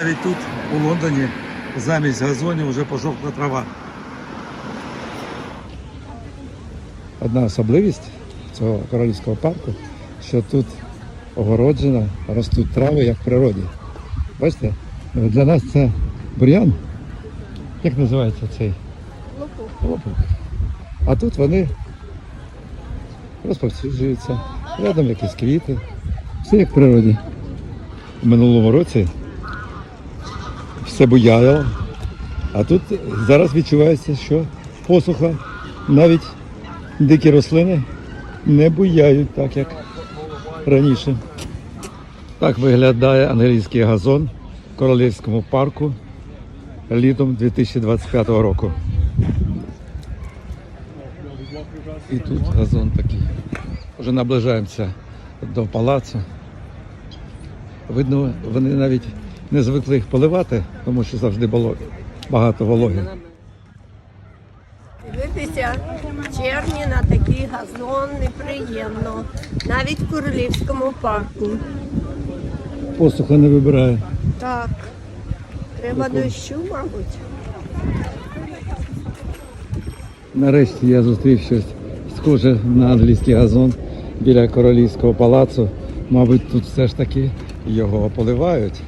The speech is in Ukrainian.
Навіть тут, у Лондоні, замість газонів вже пожовкла трава. Одна особливість цього королівського парку, що тут огороджено, ростуть трави, як в природі. Бачите, для нас це бур'ян. Як називається цей? Лопух. А тут вони розповсюджуються, рядом якісь квіти. Все як в природі. У минулому році все буяло, а тут зараз відчувається, що посуха, навіть дикі рослини не буяють так, як раніше. Так виглядає англійський газон в Королівському парку літом 2025 року. І тут газон такий. Вже наближаємося до палацу. Видно, вони навіть не звикли їх поливати, тому що завжди було багато вологи. Дивитися червні на такий газон неприємно. Навіть в королівському парку. Посуха не вибирає. Так. Треба дощу, мабуть. Нарешті я зустрів щось схоже на англійський газон біля королівського палацу. Мабуть, тут все ж таки його поливають.